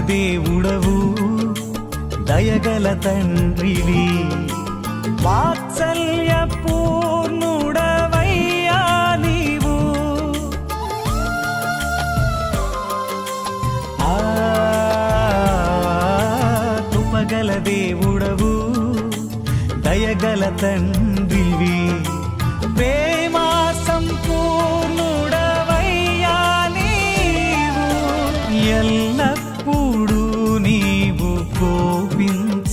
దేవుడవు దయగల తండ్రివి. వాత్సల్య పూర్ణుడవయ్యా నీవు. ఆ కృపగల దేవుడవు దయగల తండ్రివి. ప్రేమా సంపూర్ణుడవయ్యా నీవు. ఎల్లప్పుడూ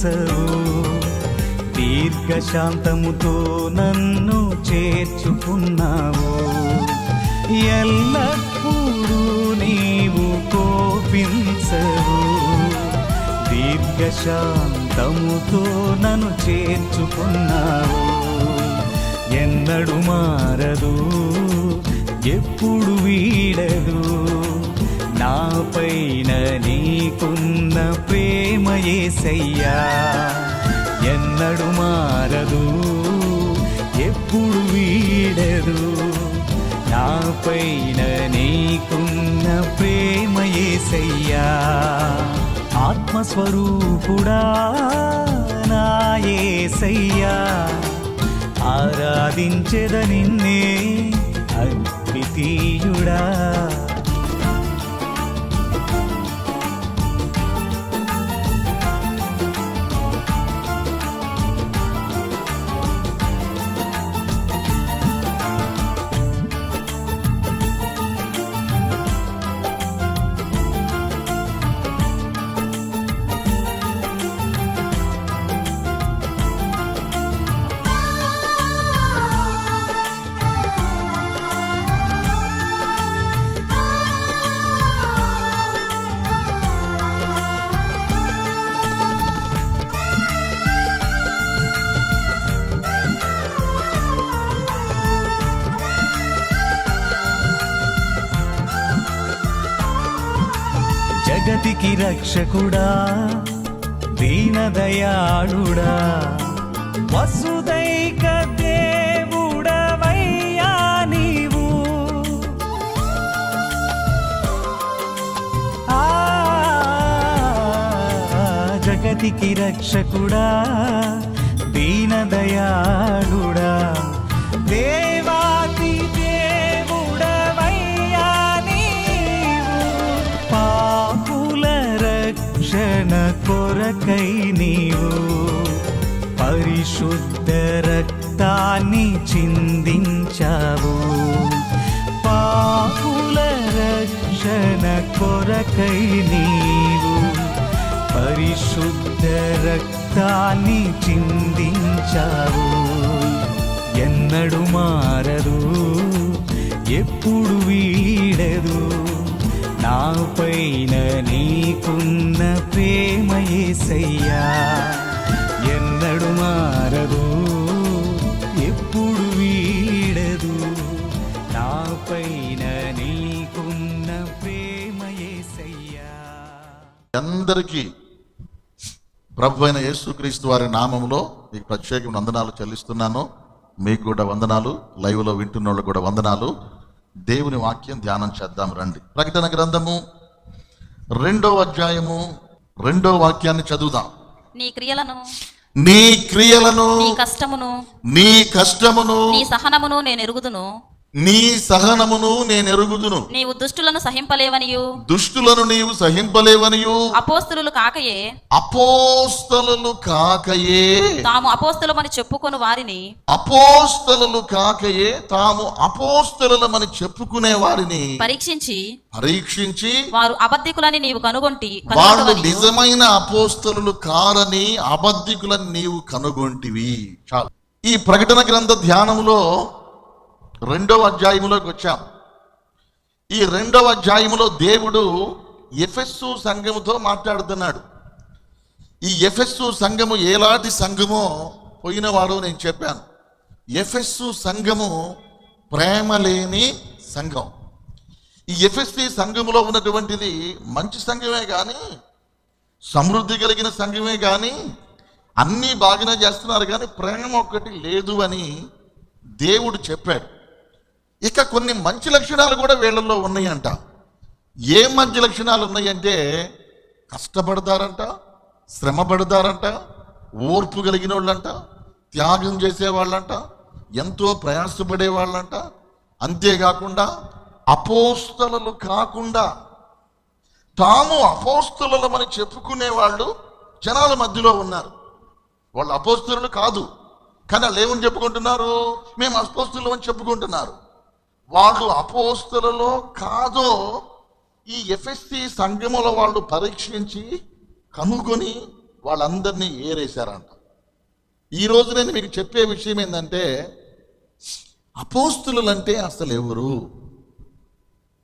చేసవు దీర్ఘశాంతముతో నన్ను చేర్చుకున్నావు. ఎల్లప్పుడూ నీవు కోపించవు. దీర్ఘశాంతముతో నన్ను చేర్చుకున్నావు. ఎన్నడు మారదు ఎప్పుడు వీడదు. నాపైన నీకున్న ప్రేమ యేసయ్యా ఎన్నడు మారదు ఎప్పుడు వీడదు. నాపైన నీకున్న ప్రేమ యేసయ్యా ఆత్మస్వరూపుడా నా యేసయ్యా ఆరాధించెద నిన్నే అద్వితీయుడా జగతికి రక్షకుడా దీనదయాళుడా. వసుదైక దేవుడవయ్యా నీవు. ఆ జగతికి రక్షకుడా దీనదయాళుడా. దే కొరకై నీవు పరిశుద్ధ రక్తాన్ని చిందించావు. పాపుల రక్షణ కొరకై నీవు పరిశుద్ధ రక్తాన్ని చిందించావు. ఎన్నడు మారదు ఎప్పుడు వీడదు. నాపైన నీకున్న ప్రేమ యేసయ్యా ఎన్నడు మారదు ఎప్పుడు వీడదు. నాపైన నీకున్న ప్రేమ యేసయ్యా అందరికీ ప్రభు అయిన యేసుక్రీస్తు వారి నామంలో మీకు ప్రత్యేకమైన వందనాలు చెల్లిస్తున్నాను. మీకు కూడా వందనాలు. లైవ్లో వింటున్న వాళ్ళకు కూడా వందనాలు. దేవుని వాక్యం ధ్యానం చేద్దాం రండి. ప్రకటన గ్రంథము రెండో అధ్యాయము రెండో వాక్యాన్ని చదువుదాం. నీ క్రియలను నీ క్రియలను నీ కష్టమును నీ కష్టమును నీ సహనమును నేను ఎరుగుదును. నీ సహనమును నేను ఎరుగుదును నీవు దుష్టులను సహింపలేవనియు. దుష్టులను నీవు సహింపలేవనియు. అపోస్తులు కాకయే. అపోస్తలు కాకయే. తాము అపోస్తులమని చెప్పుకొని వారిని. అపోస్తలు కాకయే. తాము అపోస్తలమని చెప్పుకునే వారిని. పరీక్షించి. పరీక్షించి వారు అబద్ధికులని నీవు కనుగొంటి వాళ్ళు. నిజమైన అపోస్తలు కారని అబద్ధికులని నీవు కనుగొంటివి. చాలు. ఈ ప్రకటన గ్రంథ ధ్యానములో రెండవ అధ్యాయములోకి వచ్చాం. ఈ రెండవ అధ్యాయములో దేవుడు ఎఫెస్సు సంఘముతో మాట్లాడుతున్నాడు. ఈ ఎఫెస్సు సంఘము ఎలాంటి సంఘమో పోయినవాడు నేను చెప్పాను. ఎఫెస్సు సంఘము ప్రేమ లేని సంఘం. ఈ ఎఫ్ఎస్సి సంఘములో ఉన్నటువంటిది మంచి సంఘమే కానీ సమృద్ధి కలిగిన సంఘమే కానీ అన్నీ బాగానే చేస్తున్నారు కానీ ప్రేమ ఒక్కటి లేదు అని దేవుడు చెప్పాడు. ఇక కొన్ని మంచి లక్షణాలు కూడా వీళ్ళల్లో ఉన్నాయంట. ఏ మంచి లక్షణాలు ఉన్నాయంటే కష్టపడతారంట శ్రమ పడతారంట ఓర్పు కలిగిన వాళ్ళంట త్యాగం చేసేవాళ్ళంట ఎంతో ప్రయాసపడే వాళ్ళంట అంతేకాకుండా అపోస్తలలు కాకుండా తాము అపోస్తులమని చెప్పుకునే వాళ్ళు జనాల మధ్యలో ఉన్నారు. వాళ్ళు అపోస్తులు కాదు. కానీ వాళ్ళు ఏమని చెప్పుకుంటున్నారు? మేము అపోస్తులు అని చెప్పుకుంటున్నారు. వాళ్ళు అపోస్తులలో కాదో ఈ ఎఫ్ఎస్సి సంఘముల వాళ్ళు పరీక్షించి కనుగొని వాళ్ళందరినీ ఏరేశారంట. ఈ రోజు నేను మీకు చెప్పే విషయం ఏంటంటే అపోస్తులంటే అసలు ఎవరు?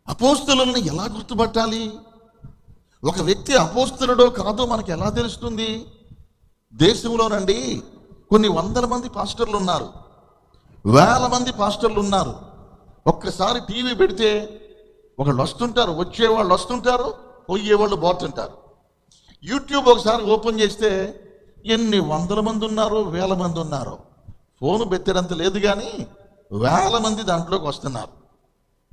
అపోస్తులను ఎలా గుర్తుపట్టాలి? ఒక వ్యక్తి అపోస్తులడో కాదో మనకు ఎలా తెలుస్తుంది? దేశంలోనండి కొన్ని వందల మంది పాస్టర్లు ఉన్నారు వేల మంది పాస్టర్లు ఉన్నారు. ఒక్కసారి టీవీ పెడితే ఒకళ్ళు వస్తుంటారు వచ్చేవాళ్ళు వస్తుంటారు పోయేవాళ్ళు పోతుంటారు. యూట్యూబ్ ఒకసారి ఓపెన్ చేస్తే ఎన్ని వందల మంది ఉన్నారో వేల మంది ఉన్నారో. ఫోన్ పెట్టేంత లేదు కానీ వేల మంది దాంట్లోకి వస్తున్నారు.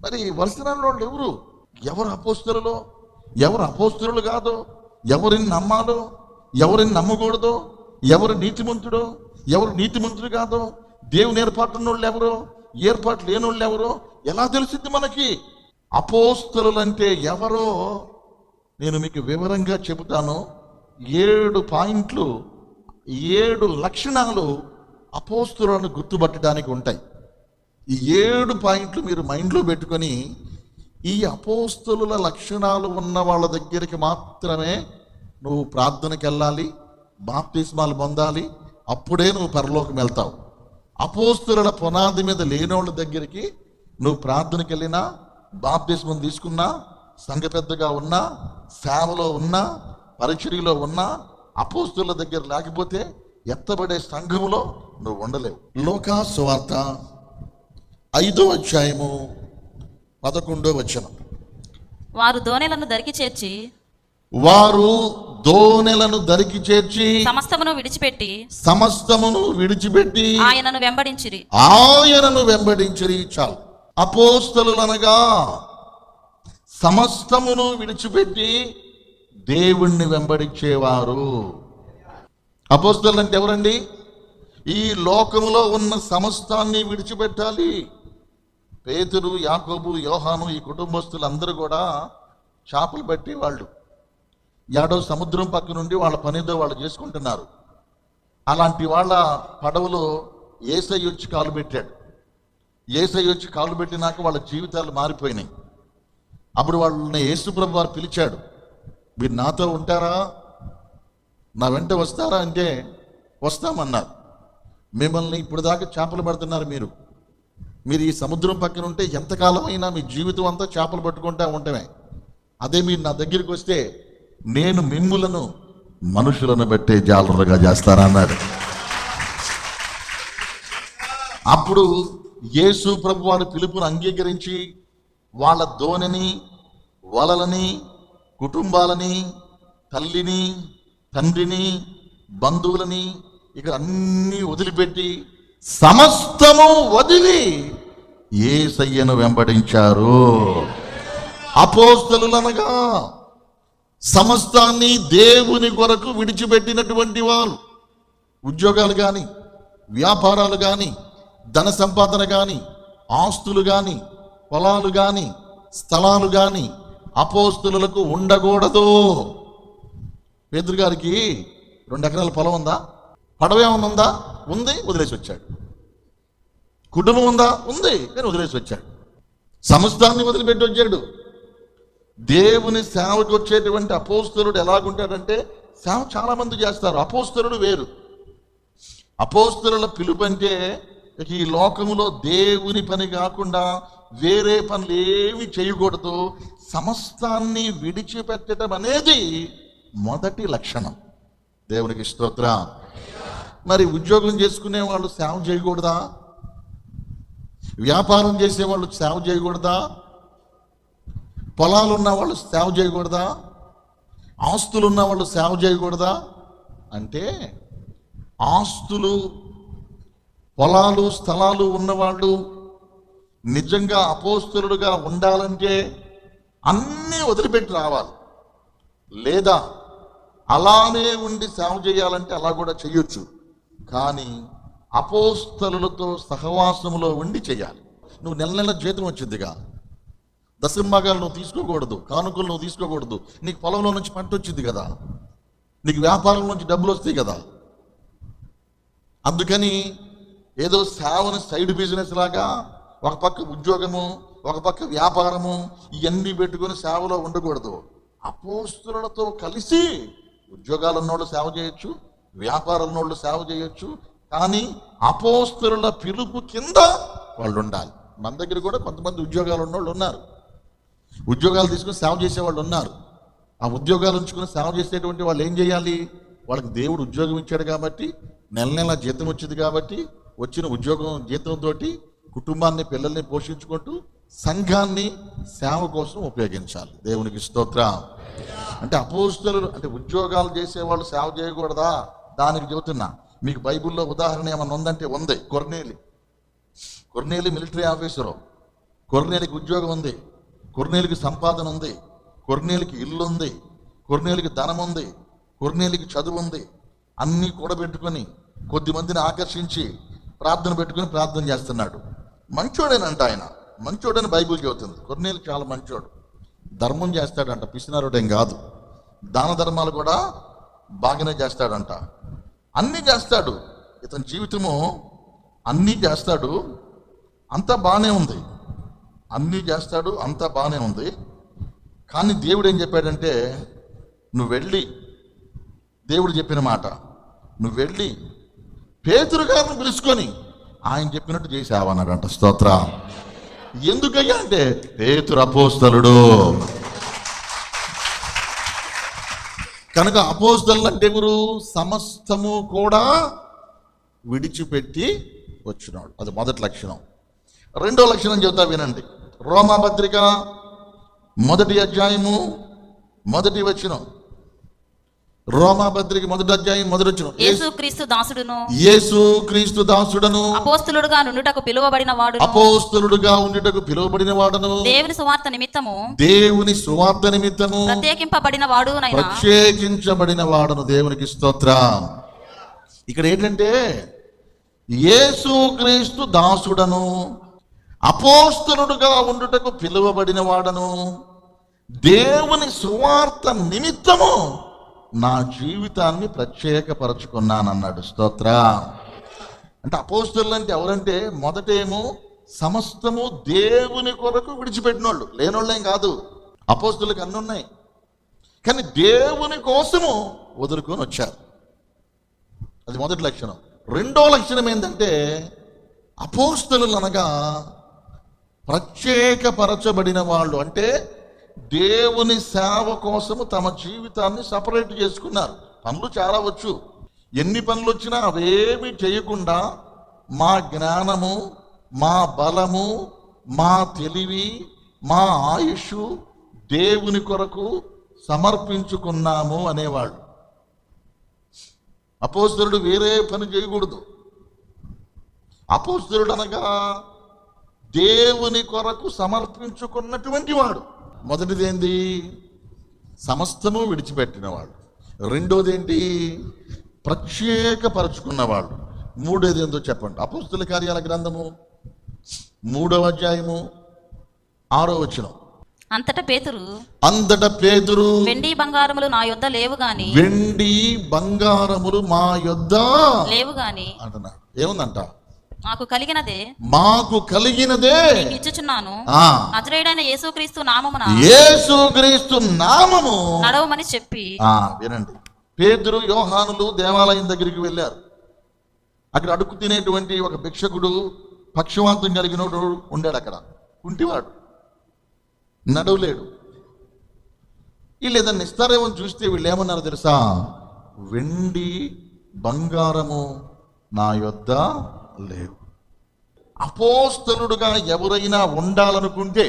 మరి వలసనాల్లో వాళ్ళు ఎవరు? ఎవరు అపోస్తులలో? ఎవరు అపోస్తులు కాదో? ఎవరిని నమ్మాలో? ఎవరిని నమ్మకూడదో? ఎవరు నీతిమంతుడో? ఎవరు నీతిమంతుడు కాదో? దేవుని ఏర్పాటున్న వాళ్ళు ఎవరో? ఏర్పాటు లేనోళ్ళు ఎవరో? ఎలా తెలిసింది మనకి? అపోస్తలంటే ఎవరో? నేను మీకు వివరంగా చెబుతాను. ఏడు పాయింట్లు ఏడు లక్షణాలు అపోస్తులను గుర్తుపట్టడానికి ఉంటాయి. ఈ ఏడు పాయింట్లు మీరు మైండ్లో పెట్టుకొని ఈ అపోస్తుల లక్షణాలు ఉన్న వాళ్ళ దగ్గరికి మాత్రమే నువ్వు ప్రార్థనకి వెళ్ళాలి బాప్తిస్మాలు పొందాలి అప్పుడే నువ్వు పరలోకం వెళ్తావు. అపోస్తుల పునాది మీద లేనోళ్ళ దగ్గరికి నువ్వు ప్రార్థనకి వెళ్ళినా బాప్తిస్మం తీసుకున్నా సంఘ పెద్దగా ఉన్నా సేవలో ఉన్నా పరిచర్యలో ఉన్నా అపోస్తుల దగ్గర లేకపోతే ఎత్తబడే సంఘములో నువ్వు ఉండలేవు. లోకా సువార్త ఐదో అధ్యాయము పదకొండో వచనం. వారు దోణెలను దరికి చేర్చి వారు దోనెలను దరికి చేర్చి సమస్తమును విడిచిపెట్టి సమస్తమును విడిచిపెట్టి ఆయనను వెంబడించిరి. ఆయనను వెంబడించరి చాలు. అపోస్తలులనగా సమస్తమును విడిచిపెట్టి దేవుణ్ణి వెంబడించేవారు. అపోస్తలు అంటే ఎవరండి? ఈ లోకములో ఉన్న సమస్తాన్ని విడిచిపెట్టాలి. పేతురు యాకోబు యోహాను ఈ కుటుంబస్తులందరూ కూడా చేపలు పట్టేవాళ్ళు. ఏడో సముద్రం పక్క నుండి వాళ్ళ పనిదో వాళ్ళు చేసుకుంటున్నారు. అలాంటి వాళ్ళ పడవలో ఏసై వచ్చి కాలు పెట్టాడు. ఏసై వచ్చి కాలు పెట్టినాక వాళ్ళ జీవితాలు మారిపోయినాయి. అప్పుడు వాళ్ళని యేసుప్రభు వారు పిలిచాడు మీరు నాతో ఉంటారా? నా వెంట వస్తారా? అంటే వస్తామన్నారు. మిమ్మల్ని ఇప్పుడు దాకా చేపలు పడుతున్నారు మీరు. మీరు ఈ సముద్రం పక్కన ఉంటే ఎంతకాలమైనా మీ జీవితం అంతా చేపలు పట్టుకుంటా ఉండటమే. అదే మీరు నా దగ్గరికి వస్తే నేను మిమ్ములను మనుషులను బట్టే జాలరుగా చేస్తానన్నాడు అప్పుడు యేసు ప్రభు వారి పిలుపును అంగీకరించి వాళ్ళ దోనిని వలలని కుటుంబాలని తల్లిని తండ్రిని బంధువులని ఇక అన్నీ వదిలిపెట్టి సమస్తము వదిలి ఏసయ్యను వెంబడించారు. అపోస్తలులనగా సమస్తాన్ని దేవుని కొరకు విడిచిపెట్టినటువంటి వారు. ఉద్యోగాలు కానీ వ్యాపారాలు కానీ ధన సంపాదన కానీ ఆస్తులు కానీ పొలాలు కానీ స్థలాలు కానీ అపోస్తులకు ఉండకూడదు. పేదరు గారికి రెండు ఎకరాల పొలం ఉందా? పడవ ఏమన్నా ఉందా? ఉంది వదిలేసి వచ్చాడు. కుటుంబం ఉందా? ఉంది కానీ వదిలేసి వచ్చాడు. సమస్తాన్ని వదిలిపెట్టి వచ్చాడు. దేవుని సేవకు వచ్చేటువంటి అపోస్తలుడు ఎలాగుంటాడంటే సేవ చాలా మంది చేస్తారు. అపోస్తలుడు వేరు. అపోస్తలుల పిలుపు అంటే ఈ లోకములో దేవుని పని కాకుండా వేరే పనులు ఏమి చేయకూడదు. సమస్తాన్ని విడిచిపెట్టడం అనేది మొదటి లక్షణం. దేవునికి స్తోత్ర. మరి ఉద్యోగం చేసుకునే వాళ్ళు సేవ చేయకూడదా? వ్యాపారం చేసే వాళ్ళు సేవ చేయకూడదా? పొలాలు ఉన్న వాళ్ళు సేవ చేయకూడదా? ఆస్తులు ఉన్న వాళ్ళు సేవ చేయకూడదా? అంటే ఆస్తులు పొలాలు స్థలాలు ఉన్నవాళ్ళు నిజంగా అపోస్తులుగా ఉండాలంటే అన్నీ వదిలిపెట్టి రావాలి. లేదా అలానే ఉండి సేవ చేయాలంటే అలా కూడా చేయొచ్చు. కానీ అపోస్తలతో సహవాసంలో ఉండి చేయాలి. నువ్వు నెల నెల జీతం వచ్చిందిగా. దశంభాగాలు నువ్వు తీసుకోకూడదు కానుకలు నువ్వు తీసుకోకూడదు. నీకు పొలంలో నుంచి పంట వచ్చింది కదా. నీకు వ్యాపారం నుంచి డబ్బులు వస్తాయి కదా. అందుకని ఏదో సేవను సైడ్ బిజినెస్ లాగా ఒక పక్క ఉద్యోగము ఒక పక్క వ్యాపారము ఇవన్నీ పెట్టుకొని సేవలో ఉండకూడదు. అపోస్తులతో కలిసి ఉద్యోగాలు ఉన్నోళ్ళు సేవ చేయొచ్చు వ్యాపారం ఉన్నోళ్ళు సేవ చేయొచ్చు కానీ అపోస్తుల పిలుపు కింద వాళ్ళు ఉండాలి మన దగ్గర కూడా కొంతమంది ఉద్యోగాలు ఉన్నోళ్ళు ఉన్నారు. ఉద్యోగాలు తీసుకుని సేవ చేసేవాళ్ళు ఉన్నారు. ఆ ఉద్యోగాలు ఉంచుకుని సేవ చేసేటువంటి వాళ్ళు ఏం చేయాలి? వాళ్ళకి దేవుడు ఉద్యోగం ఇచ్చాడు కాబట్టి నెల నెల జీతం వచ్చింది కాబట్టి వచ్చిన ఉద్యోగం జీతంతో కుటుంబాన్ని పిల్లల్ని పోషించుకుంటూ సంఘాన్ని సేవ కోసం ఉపయోగించాలి. దేవునికి స్తోత్రం. అంటే అపోస్తులు అంటే ఉద్యోగాలు చేసేవాళ్ళు సేవ చేయకూడదా? దానికి చెబుతున్నా. మీకు బైబిల్లో ఉదాహరణ ఏమన్నా ఉందంటే ఉంది. కొర్నేలి. కొర్నేలి మిలిటరీ ఆఫీసరు. కొర్నేలికి ఉద్యోగం ఉంది. కొర్నేలికి సంపాదన ఉంది కొర్నేలికి ఇల్లు ఉంది కొర్నేలికి ధనం ఉంది కొర్నేలికి చదువు ఉంది అన్నీ కూడబెట్టుకొని కొద్ది మందిని ఆకర్షించి ప్రార్థన పెట్టుకొని ప్రార్థన చేస్తున్నాడు. మంచోడేనంట ఆయన. మంచోడని బైబుల్ చెబుతుంది. కొర్నేలు చాలా మంచోడు. ధర్మం చేస్తాడంట. పిసినారుడేం కాదు. దాన ధర్మాలు కూడా బాగానే చేస్తాడంట. అన్నీ చేస్తాడు. ఇతని జీవితము అన్నీ చేస్తాడు. అంతా బాగానే ఉంది. అన్నీ చేస్తాడు అంతా బాగానే ఉంది. కానీ దేవుడు ఏం చెప్పాడంటే నువ్వు వెళ్ళి దేవుడు చెప్పిన మాట. నువ్వు వెళ్ళి పేతురు గారిని పిలుచుకొని ఆయన చెప్పినట్టు చేసావన్నాడంట స్తోత్ర. ఎందుకయ్యా అంటే పేతురు అపోస్తలుడు. కనుక అపోస్తలు అంటే ఎవరు? సమస్తము కూడా విడిచిపెట్టి వచ్చినాడు. అది మొదటి లక్షణం. రెండో లక్షణం చెబుతా వినండి. రోమాపత్రిక మొదటి అధ్యాయము మొదటి వచనం. రోమాపత్రిక మొదటి అధ్యాయం మొదటి వచనం. యేసు క్రీస్తు దాసుడును. యేసు క్రీస్తు దాసుడను. అపోస్తులుడుగా నుండుటకు పిలువబడిన వాడు అపోస్తలుడుగా ఉండుటకు పిలువబడిన వాడను. దేవుని సువార్త నిమిత్తము దేవుని సువార్త నిమిత్తము ప్రత్యేకింపబడిన వాడు ప్రత్యేకించబడిన వాడను. దేవునికి స్తోత్రం. ఇక్కడ ఏంటంటే యేసు క్రీస్తు దాసుడను అపోస్తలుడుగా ఉండుటకు పిలువబడిన వాడను దేవుని సువార్త నిమిత్తము నా జీవితాన్ని ప్రత్యేకపరచుకున్నానన్నాడు. స్తోత్ర. అంటే అపోస్తులు అంటే ఎవరంటే మొదటేమో సమస్తము దేవుని కొరకు విడిచిపెట్టిన వాళ్ళు లేనోళ్ళేం కాదు. అపోస్తులకు అన్నీ ఉన్నాయి. కానీ దేవుని కోసము వదులుకొని వచ్చారు. అది మొదటి లక్షణం. రెండో లక్షణం ఏంటంటే అపోస్తులు అనగా ప్రత్యేకపరచబడిన వాళ్ళు అంటే దేవుని సేవ కోసము తమ జీవితాన్ని సపరేట్ చేసుకున్నారు. పనులు చాలా వచ్చు. ఎన్ని పనులు వచ్చినా అవేమి చేయకుండా మా జ్ఞానము మా బలము మా తెలివి మా ఆయుష్ దేవుని కొరకు సమర్పించుకున్నాము అనేవాళ్ళు. అపోస్తలుడు వేరే పని చేయకూడదు. అపోస్తలుడు అనగా దేవుని కొరకు సమర్పించుకున్నటువంటి వాడు. మొదటిది ఏంది సమస్తము విడిచిపెట్టినవాడు. రెండోది ఏంటి ప్రత్యేకపరచుకున్నవాడు. మూడోది ఏందో చెప్పండి. అపోస్తుల కార్యాల గ్రంథము మూడవ అధ్యాయము ఆరో వచనం. అంతటా పేతురు అంతట పేతురు వెండి బంగారములు నా యొద్ద లేవు గాని వెండి బంగారములు మా యొద్ద లేవు గాని అంటున్నాడు ఏముందంట? నాకు కలిగినదే. మాకు కలిగినదే. నీకు ఇచ్చుచున్నాను. ఆ. నజరేయుడైన యేసుక్రీస్తు నామమున యేసుక్రీస్తు నామము. నడవమని చెప్పి. ఆ వినండి. పేతురు యోహానులు దేవాలయం దగ్గరికి వెళ్ళారు. అక్కడ అడుగు తినేటువంటి ఒక భిక్షకుడు పక్షవాతం కలిగినోడు ఉండాడు అక్కడ. కుంటివాడు. నడవలేడు. వీళ్ళు ఏదన్నా ఇస్తారేమో చూస్తే వీళ్ళు ఏమన్నారు తెలుసా? వెండి బంగారము నా యొద్ద లేవు. అపోస్తలుడుగా ఎవరైనా ఉండాలనుకుంటే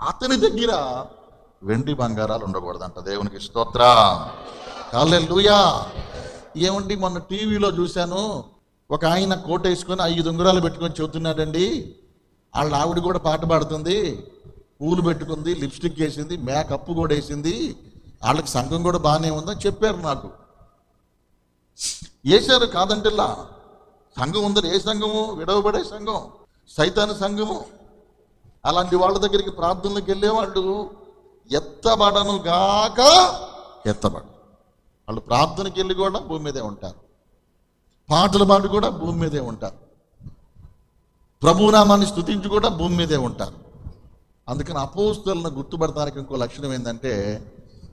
అతని దగ్గర వెండి బంగారాలు ఉండకూడదంట. దేవునికి స్తోత్ర. కాలెల్లుయా ఏమండి మొన్న టీవీలో చూశాను ఒక ఆయన కోట వేసుకొని ఐదు ఉంగరాలు పెట్టుకొని చెబుతున్నాడండి. వాళ్ళ ఆవిడ కూడా పాట పాడుతుంది పూలు పెట్టుకుంది లిప్స్టిక్ వేసింది మేకప్ కూడా వేసింది వాళ్ళకి సంఘం కూడా బాగానే ఉందని చెప్పారు నాకు. వేశారు కాదంటేలా సంఘం ఉందని ఏ సంఘము? విడవబడే సంఘం సైతాన సంఘము. అలాంటి వాళ్ళ దగ్గరికి ప్రార్థనలకు వెళ్ళేవాళ్ళు ఎత్తబడను గాక ఎత్తబడు వాళ్ళు ప్రార్థనకి వెళ్ళి కూడా భూమి మీదే ఉంటారు. పాటలు పాడు కూడా భూమి మీదే ఉంటారు. ప్రభునామాన్ని స్థుతించి కూడా భూమి మీదే ఉంటారు. అందుకని అపోస్తులను గుర్తుపడటానికి ఇంకో లక్షణం ఏంటంటే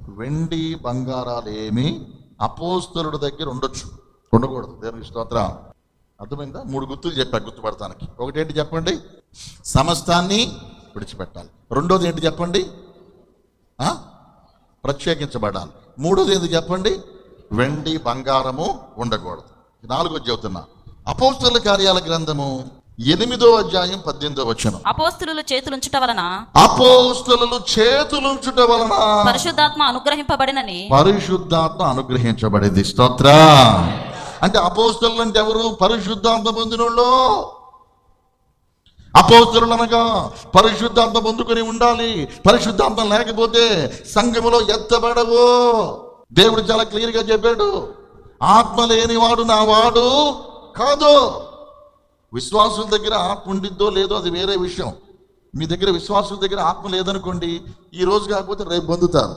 వెండి బంగారాలు ఏమి అపోస్తలుడి దగ్గర ఉండొచ్చు ఉండకూడదు. దేవునికి స్తోత్రం. అర్థమైందా? మూడు గుర్తులు చెప్పా గుర్తుపడటానికి ఒకటి ఏంటి చెప్పండి? సమస్తాన్ని విడిచిపెట్టాలి. రెండోది ఏంటి చెప్పండి? ఆ? ప్రత్యేకించబడాలి. మూడోది ఏంటి చెప్పండి? వెండి బంగారము ఉండకూడదు. నాలుగోది చెబుతున్నా. అపోస్తల కార్యాల గ్రంథము ఎనిమిదో అధ్యాయం పద్దెనిమిదో వచ్చను అపోస్తులు చేతులుంచుట వలన? అపోస్తలు చేతులుంచుట వలన. పరిశుద్ధాత్మ అనుగ్రహింపబడినని? పరిశుద్ధాత్మ అనుగ్రహించబడింది. స్తోత్ర. అంటే అపోస్తలు అంటే ఎవరు? పరిశుద్ధాంత పొందినోళ్ళు. అపోస్తలు అనగా పరిశుద్ధాంతం పొందుకొని ఉండాలి. పరిశుద్ధాంతం లేకపోతే సంఘములో ఎత్తబడవు. దేవుడు చాలా క్లియర్గా చెప్పాడు ఆత్మ లేనివాడు నా వాడు కాదు. విశ్వాసుల దగ్గర ఆత్మ ఉండిద్దో లేదో అది వేరే విషయం. మీ దగ్గర విశ్వాసుల దగ్గర ఆత్మ లేదనుకోండి ఈ రోజు కాకపోతే రేపు పొందుతారు.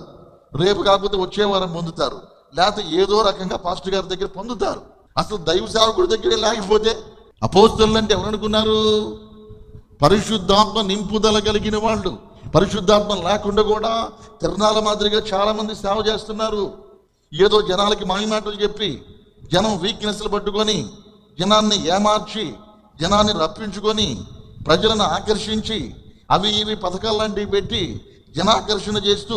రేపు కాకపోతే వచ్చే వారం పొందుతారు. లేకపోతే ఏదో రకంగా పాస్టర్ గారి దగ్గర పొందుతారు. అసలు దైవ సేవకుడి దగ్గరే లేకపోతే అపోస్తులు అంటే ఎవరనుకున్నారు? పరిశుద్ధాత్మ నింపుదల కలిగిన వాళ్ళు. పరిశుద్ధాత్మ లేకుండా కూడా తిరణాల మాదిరిగా చాలామంది సేవ చేస్తున్నారు. ఏదో జనాలకి మాయమాటలు చెప్పి జనం వీక్నెస్లు పట్టుకొని జనాన్ని ఏమార్చి జనాన్ని రప్పించుకొని ప్రజలను ఆకర్షించి అవి ఇవి పథకాలు లాంటివి పెట్టి జనాకర్షణ చేస్తూ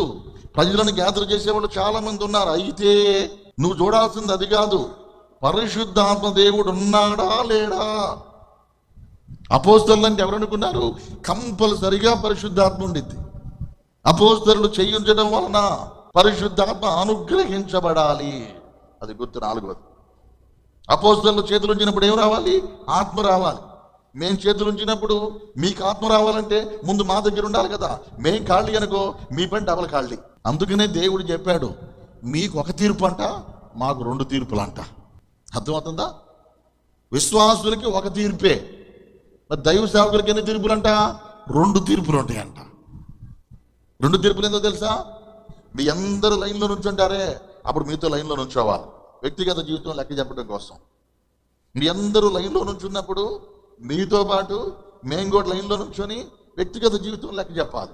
ప్రజలను గ్యాదర్ చేసేవాళ్ళు చాలామంది ఉన్నారు. అయితే నువ్వు చూడాల్సింది అది కాదు. పరిశుద్ధాత్మ దేవుడు ఉన్నాడా లేడా? అపోస్తలు అంటే ఎవరనుకున్నారు? కంపల్సరిగా పరిశుద్ధాత్మ ఉండిద్ది. అపోస్తలు చేయించడం వలన పరిశుద్ధాత్మ అనుగ్రహించబడాలి. అది గుర్తు నాలుగవది. అపోస్తలు చేతులు ఉంచినప్పుడు ఏం రావాలి? ఆత్మ రావాలి. మేం చేతులు ఉంచినప్పుడు మీకు ఆత్మ రావాలంటే ముందు మా దగ్గర ఉండాలి కదా. మేం ఖాళీ అనుకో మీ పని డబల్ ఖాళీ. అందుకనే దేవుడు చెప్పాడు మీకు ఒక తీర్పు అంట మాకు రెండు తీర్పులు అర్థమవుతుందా? విశ్వాసులకి ఒక తీర్పే. మరి దైవ సేవకులకి ఎన్ని తీర్పులు అంట రెండు తీర్పులు ఉంటాయంట. రెండు తీర్పులు ఏందో తెలుసా? మీ అందరూ లైన్లో నుంచుంటారే. అప్పుడు మీతో లైన్లో నుంచోవాలి. వ్యక్తిగత జీవితం లెక్క చెప్పడం కోసం. మీ అందరూ లైన్లో నుంచున్నప్పుడు మీతో పాటు మేము కూడా లైన్లో నుంచొని వ్యక్తిగత జీవితం లెక్క చెప్పాలి.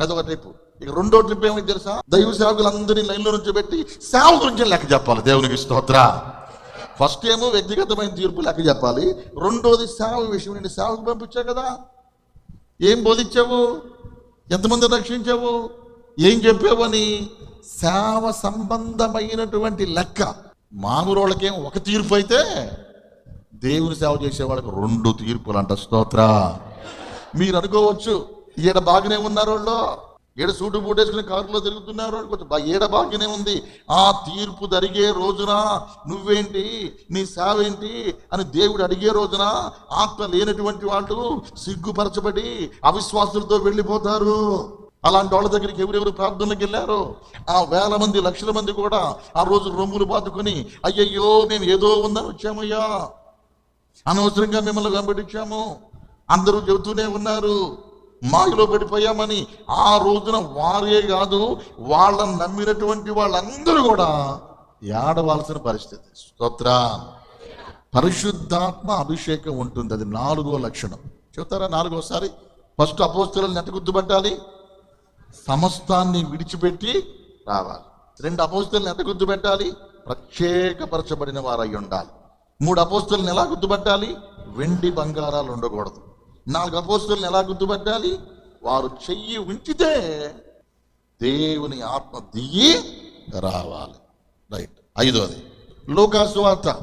అదొక ట్రిప్. ఇక రెండో ట్రిప్ ఏమైంది తెలుసా? దైవ సేవకులందరినీ లైన్లో నుంచి పెట్టి సేవ గురించి లెక్క చెప్పాలి. దేవునికి స్తోత్ర. ఫస్ట్ ఏమో వ్యక్తిగతమైన తీర్పు లెక్క చెప్పాలి. రెండోది సేవ విషయం. నేను సేవకు పంపించా కదా. ఏం బోధించావు? ఎంతమంది రక్షించావు? ఏం చెప్పావు అని? సేవ సంబంధమైనటువంటి లెక్క. మామూలు ఒక తీర్పు అయితే దేవుని సేవ చేసే వాళ్ళకి రెండు తీర్పులు అంట స్తోత్ర. మీరు అనుకోవచ్చు ఈడ బాగానే ఉన్నారు వాళ్ళు. ఈడ సూటు బూటేసుకుని కారులో తిరుగుతున్నారు అనుకోవచ్చు ఏడ ఈడ బాగానే ఉంది? ఆ తీర్పు జరిగే రోజున? నువ్వేంటి? నీ సేవ ఏంటి అని దేవుడు అడిగే రోజున? ఆత్మ లేనటువంటి వాళ్ళు సిగ్గుపరచబడి అవిశ్వాసులతో వెళ్ళిపోతారు. అలాంటి వాళ్ళ దగ్గరికి ఎవరెవరు ప్రార్థనకి వెళ్ళారో? ఆ వేల మంది లక్షల మంది కూడా ఆ రోజు రొమ్ములు బాదుకొని అయ్యయ్యో మేము ఏదో ఉందని వచ్చామయ్యా. అనవసరంగా మిమ్మల్ని వెంబడించాము. అందరూ చెబుతూనే ఉన్నారు. మాయలో పడిపోయామని ఆ రోజున వారే కాదు వాళ్ళని నమ్మినటువంటి వాళ్ళందరూ కూడా ఏడవలసిన పరిస్థితి. స్తోత్ర. పరిశుద్ధాత్మ అభిషేకం ఉంటుంది. అది నాలుగో లక్షణం. చెప్తారా నాలుగోసారి? ఫస్ట్ అపోస్తులను ఎంత గుర్తుపట్టాలి? సమస్తాన్ని విడిచిపెట్టి రావాలి. రెండు అపోస్తులను ఎంత గుర్తుపెట్టాలి? ప్రత్యేకపరచబడిన వారై ఉండాలి. మూడు అపోస్తులను ఎలా గుర్తుపట్టాలి? వెండి బంగారాలు ఉండకూడదు. నాలుగు అపోస్తులను ఎలా గుర్తుపట్టాలి? వారు చెయ్యి ఉంచితే దేవుని ఆత్మ దిగి రావాలి. రైట్ ఐదోది. లోకాసు వార్త.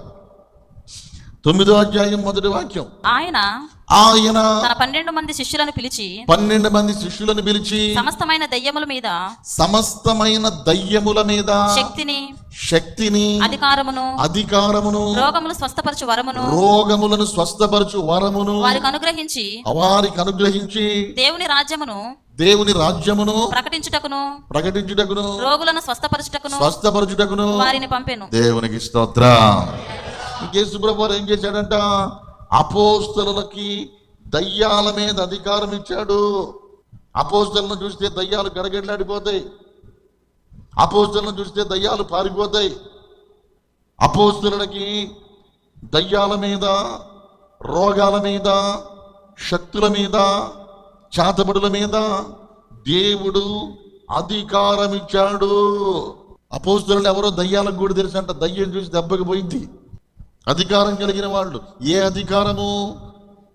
తొమ్మిదో అధ్యాయం మొదటి వాక్యం. ఆయన ఆయన తన పన్నెండు మంది శిష్యులను పిలిచి పన్నెండు మంది శిష్యులను పిలిచి సమస్తమైన దయ్యముల మీద సమస్తమైన దయ్యముల మీద శక్తిని శక్తిని అధికారమును అధికారమును రోగములు స్వస్థపరచు వరమును రోగములను స్వస్థపరచు వరమును వారికి అనుగ్రహించి వారికి అనుగ్రహించి దేవుని రాజ్యమును దేవుని రాజ్యమును ప్రకటించుటకును ప్రకటించుటకును రోగులను స్వస్థపరచుటకును స్వస్థపరచుటకును. వారిని పంపెను. దేవునికి స్తోత్ర. ఏం చేశాడంట? అపోస్తులకి దయ్యాల మీద అధికారం ఇచ్చాడు. అపోస్తులను చూస్తే దయ్యాలు గడగడలాడిపోతాయి అపోస్తులను చూస్తే దయ్యాలు పారిపోతాయి. అపోస్తులకి దయ్యాల మీద రోగాల మీద శక్తుల మీద చాతబడుల మీద దేవుడు అధికారం ఇచ్చాడు అపోస్తులను ఎవరో దయ్యాలకు కూడా తెలుసు అంట దయ్యం చూసి దెబ్బకి పోయింది. అధికారం కలిగిన వాళ్ళు. ఏ అధికారము?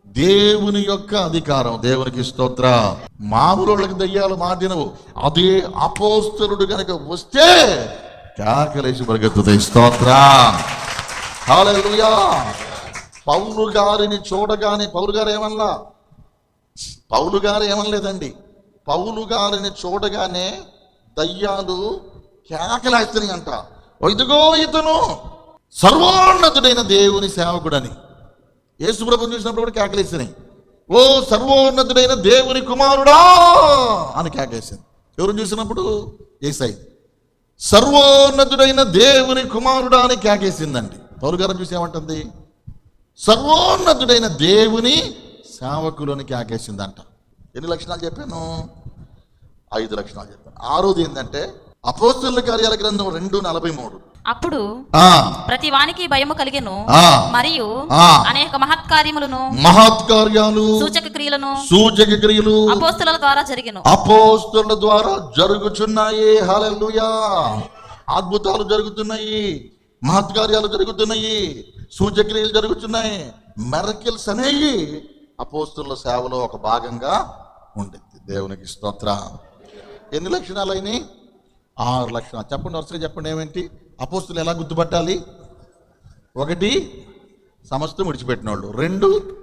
దేవుని యొక్క అధికారం. దేవునికి స్తోత్ర. మామూలు వాళ్ళకి దయ్యాలు మాటినవు అదే అపోస్తరుడు కనుక వస్తే కాకలేసి పరిగెత్తుతాయి స్తోత్ర. పౌలు గారిని చూడగానే పౌలు గారు ఏమన్నా? పౌలు గారు ఏమనలేదండి. పౌలు గారిని చూడగానే దయ్యాలు కేకలేస్తున్నాయి అంట ఇదిగో ఇతను సర్వోన్నతుడైన దేవుని సేవకుడని. యేసుప్రభు చూసినప్పుడు కూడా కేకలేసినాయి. ఓ సర్వోన్నతుడైన దేవుని కుమారుడా అని కేకేసింది. ఎవరు చూసినప్పుడు? ఏసై. సర్వోన్నతుడైన దేవుని కుమారుడా అని కేకేసిందండి. పౌరు గారు చూసి ఏమంటుంది? సర్వోన్నతుడైన దేవుని సేవకులని కేకేసిందంట. ఎన్ని లక్షణాలు చెప్పాను? ఐదు లక్షణాలు చెప్పాను. ఆరోది ఏంటంటే అపోస్తుల కార్యాల గ్రంథం రెండు నలభై మూడు. అప్పుడు ప్రతి వానికి భయము కలిగెను. మరియు. అనేక మహత్కార్యములను మహత్కార్యాలు సూచక క్రియలను సూచక క్రియలు అపోస్తుల ద్వారా జరిగెను. అపోస్తుల ద్వారా జరుగుచున్నాయి. హల్లెలూయా. అద్భుతాలు జరుగుతున్నాయి. మహత్కార్యాలు జరుగుతున్నాయి. సూచక్రియలు జరుగుతున్నాయి. మెరకిల్స్ అనేవి అపోస్తుల సేవలో ఒక భాగంగా ఉండింది. దేవునికి స్తోత్ర. ఎన్ని లక్షణాలు అయినాయి? ఆరు లక్షణాలు చెప్పండి వరుసగా చెప్పండి ఏమేంటి? అపోస్తులు ఎలా గుర్తుపట్టాలి? ఒకటి సమస్తం విడిచిపెట్టిన వాళ్ళు రెండు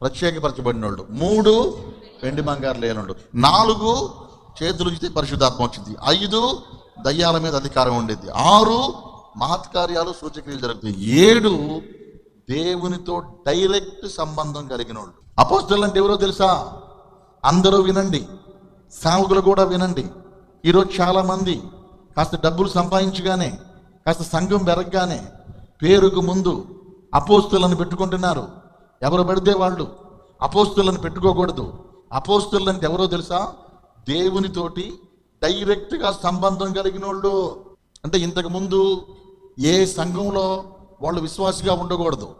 ప్రత్యేకపరచబడిన వాళ్ళు మూడు వెండి బంగారు లేనుండు నాలుగు చేతులు ఉంచితే పరిశుద్ధాత్మ వచ్చింది. ఐదు దయ్యాల మీద అధికారం ఉండేది ఆరు మహత్కార్యాలు సూచక్రియలు జరుగుతాయి. ఏడు దేవునితో డైరెక్ట్ సంబంధం కలిగిన వాళ్ళు అపోస్తులు అంటే ఎవరో తెలుసా? అందరూ వినండి. సేవకులు కూడా వినండి. ఈరోజు చాలామంది కాస్త డబ్బులు సంపాదించగానే కాస్త సంఘం పెరగగానే పేరుకు ముందు అపోస్తులను పెట్టుకుంటున్నారు. ఎవరు పడితే వాళ్ళు అపోస్తులను పెట్టుకోకూడదు. అపోస్తులు అంటే ఎవరో తెలుసా? దేవునితోటి డైరెక్ట్గా సంబంధం కలిగిన వాళ్ళు అంటే ఇంతకుముందు ఏ సంఘంలో వాళ్ళు విశ్వాసిగా ఉండకూడదు.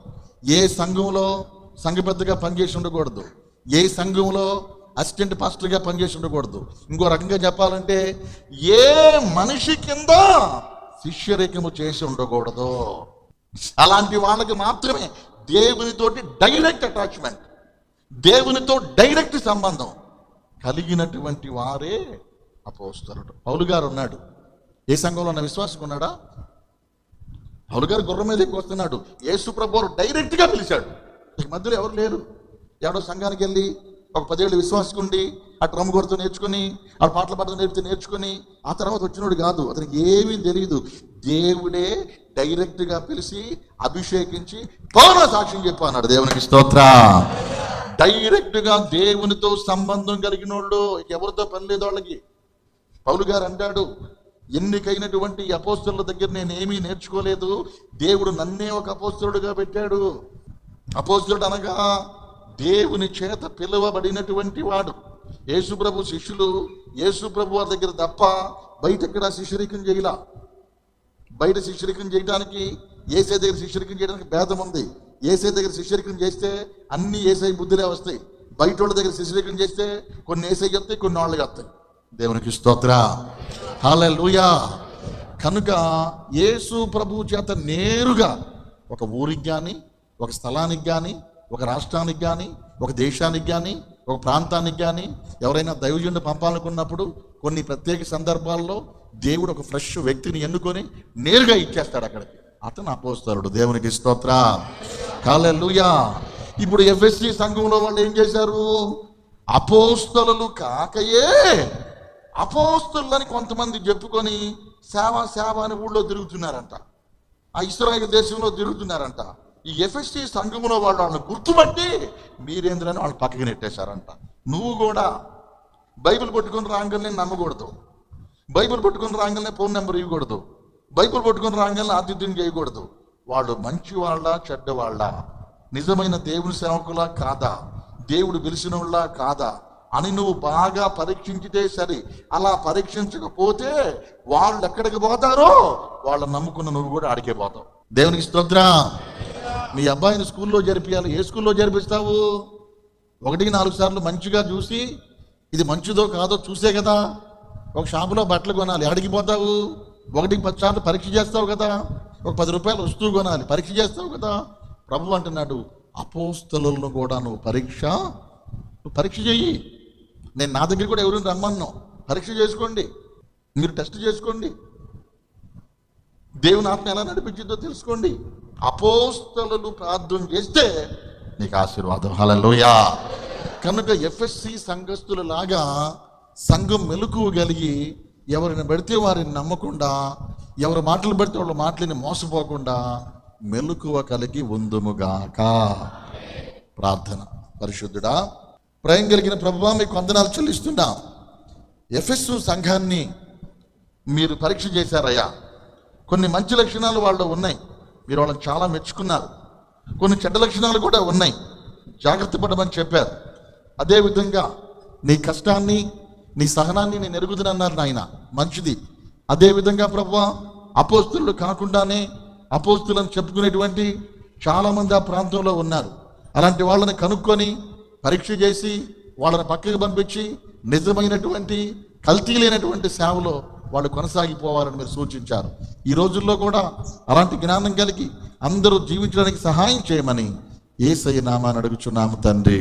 ఏ సంఘంలో సంఘ పెద్దగా పనిచేసి ఉండకూడదు. ఏ సంఘంలో అసిస్టెంట్ పాస్టర్గా పనిచేసి ఉండకూడదు. ఇంకో రకంగా చెప్పాలంటే ఏ మనిషి కింద శిష్యరేఖము చేసి ఉండకూడదు. అలాంటి వాళ్ళకి మాత్రమే దేవునితోటి డైరెక్ట్ అటాచ్మెంట్ దేవునితో డైరెక్ట్ సంబంధం కలిగినటువంటి వారే అపోస్తారు పౌలు గారు ఉన్నాడు. ఏ సంఘంలో ఉన్న విశ్వాసం ఉన్నాడా? పౌలు గారు గుర్రం మీద ఎక్కువ వస్తున్నాడు. యేసు ప్రభు డైరెక్ట్గా పిలిచాడు. ఈ మధ్యలో ఎవరు లేరు? ఎవడో సంఘానికి వెళ్ళి ఒక పదేళ్ళు విశ్వాసకుండి ఆ ట్రమ్ కొడుతూ నేర్చుకుని ఆ పాటలు పాడుతూ నేర్పుతూ నేర్చుకుని ఆ తర్వాత వచ్చినోడు కాదు అతనికి ఏమీ తెలియదు దేవుడే డైరెక్ట్గా పిలిచి అభిషేకించి పౌన సాక్ష్యం చెప్పన్నాడు. దేవునికి స్తోత్ర. డైరెక్ట్గా దేవునితో సంబంధం కలిగిన వాళ్ళు ఎవరితో పని లేదు వాళ్ళకి. పౌలు గారు అంటాడు ఎన్నికైనటువంటి ఈ అపోస్తుల దగ్గర నేను ఏమీ నేర్చుకోలేదు. దేవుడు నన్నే ఒక అపోస్తులుడుగా పెట్టాడు. అపోస్తుడు అనగా దేవుని చేత పిలువబడినటువంటి వాడు. యేసుప్రభు శిష్యులు యేసుప్రభు వారి దగ్గర తప్ప బయట ఎక్కడ శిష్యరికం చేయలా. బయట శిష్యరికం చేయడానికి ఏసై దగ్గర శిష్యరికం చేయడానికి భేదం ఉంది. ఏసై దగ్గర శిష్యరికం చేస్తే అన్ని ఏసై బుద్ధిలే వస్తాయి. బయట వాళ్ళ దగ్గర శిష్యరికం చేస్తే కొన్ని ఏసై వస్తాయి కొన్ని వాళ్ళకి వస్తాయి. దేవునికి స్తోత్ర. హల్లెలూయా. కనుక యేసు ప్రభు చేత నేరుగా ఒక ఊరికి కానీ ఒక స్థలానికి కానీ ఒక రాష్ట్రానికి కానీ ఒక దేశానికి కానీ ఒక ప్రాంతానికి కానీ ఎవరైనా దైవజుడిని పంపాలనుకున్నప్పుడు కొన్ని ప్రత్యేక సందర్భాల్లో దేవుడు ఒక ఫ్రెష్ వ్యక్తిని ఎన్నుకొని నేరుగా ఇచ్చేస్తాడు అక్కడికి. అతను అపోస్తలుడు. దేవునికి స్తోత్ర. కాలూయా ఇప్పుడు ఎఫ్ఎస్సి సంఘంలో వాళ్ళు ఏం చేశారు? అపోస్తలు కాకయే. అపోస్తులని కొంతమంది చెప్పుకొని సేవ సేవ అని ఊళ్ళో తిరుగుతున్నారంట. ఆ ఇస్రాయల్ దేశంలో తిరుగుతున్నారంట. ఈ ఎఫ్ఎస్సి సంఘములో వాళ్ళు వాళ్ళని గుర్తుపట్టి మీరేంద్రని వాళ్ళు పక్కకి నెట్టేశారంట. నువ్వు కూడా బైబిల్ పట్టుకుని రాగానే నమ్మకూడదు. బైబిల్ పట్టుకుని రాగానే ఫోన్ నెంబర్ ఇవ్వకూడదు. బైబిల్ పట్టుకుని రాగానే ఆతిథ్యం చేయకూడదు. వాళ్ళు మంచి వాళ్ళ చెడ్డ వాళ్ళ. నిజమైన దేవుని సేవకులా కాదా? దేవుడు పిలిచిన వాళ్ళ కాదా? అని నువ్వు బాగా పరీక్షించితే సరే అలా పరీక్షించకపోతే వాళ్ళు ఎక్కడికి పోతారో వాళ్ళు నమ్ముకున్న నువ్వు కూడా ఆడికే పోతావు. దేవునికి స్తోత్రం. మీ అబ్బాయిని స్కూల్లో జరిపించాలి ఏ స్కూల్లో జరిపిస్తావు? ఒకటికి నాలుగు సార్లు మంచిగా చూసి ఇది మంచిదో కాదో చూసే కదా. ఒక షాపులో బట్టలు కొనాలి. అడిగి పోతావు? ఒకటికి పది సార్లు పరీక్ష చేస్తావు కదా. ఒక పది రూపాయలు వస్తువు కొనాలి. పరీక్ష చేస్తావు కదా. ప్రభు అంటున్నాడు అపోస్తలను కూడా నువ్వు పరీక్ష నువ్వు పరీక్ష చెయ్యి. నేను నా దగ్గర కూడా ఎవరిని రమ్మన్నాను పరీక్ష చేసుకోండి. మీరు టెస్ట్ చేసుకోండి. దేవుని ఆత్మ ఎలా నడిపించిందో తెలుసుకోండి. అపోస్తలను ప్రార్థన చేస్తే నీకు ఆశీర్వాదం. హలలోయా కనుక ఎఫ్ఎస్సి సంఘస్థుల లాగా సంఘం మెలకువగలిగి ఎవరిని పెడితే వారిని నమ్మకుండా ఎవరి మాటలు పెడితే వాళ్ళ మాటలని మోసపోకుండా మెలకువ కలిగి ఉందుముగాక. ప్రార్థన. పరిశుద్ధుడా ప్రయం కలిగిన ప్రభువా మీకు వందనాలు చెల్లిస్తున్నా. ఎఫ్ఎస్సు సంఘాన్ని మీరు పరీక్ష చేశారయ్యా. కొన్ని మంచి లక్షణాలు వాళ్ళు ఉన్నాయి. మీరు వాళ్ళని చాలా మెచ్చుకున్నారు. కొన్ని చెడ్డ లక్షణాలు కూడా ఉన్నాయి. జాగ్రత్త పడమని చెప్పారు. అదేవిధంగా నీ కష్టాన్ని నీ సహనాన్ని నేను ఎరుగుదనన్నారు నాయన. మంచిది. అదేవిధంగా ప్రభు అపోస్తులు కాకుండానే అపోస్తులను చెప్పుకునేటువంటి చాలామంది ఆ ప్రాంతంలో ఉన్నారు. అలాంటి వాళ్ళని కనుక్కొని పరీక్ష చేసి వాళ్ళని పక్కకు పంపించి నిజమైనటువంటి కల్తీ లేనటువంటి సేవలో వాళ్ళు కొనసాగిపోవాలని మీరు సూచించారు. ఈ రోజుల్లో కూడా అలాంటి జ్ఞానం కలిగి అందరూ జీవించడానికి సహాయం చేయమని ఏసయ్య నామాన్ని అడుగుచున్నాము తండ్రి.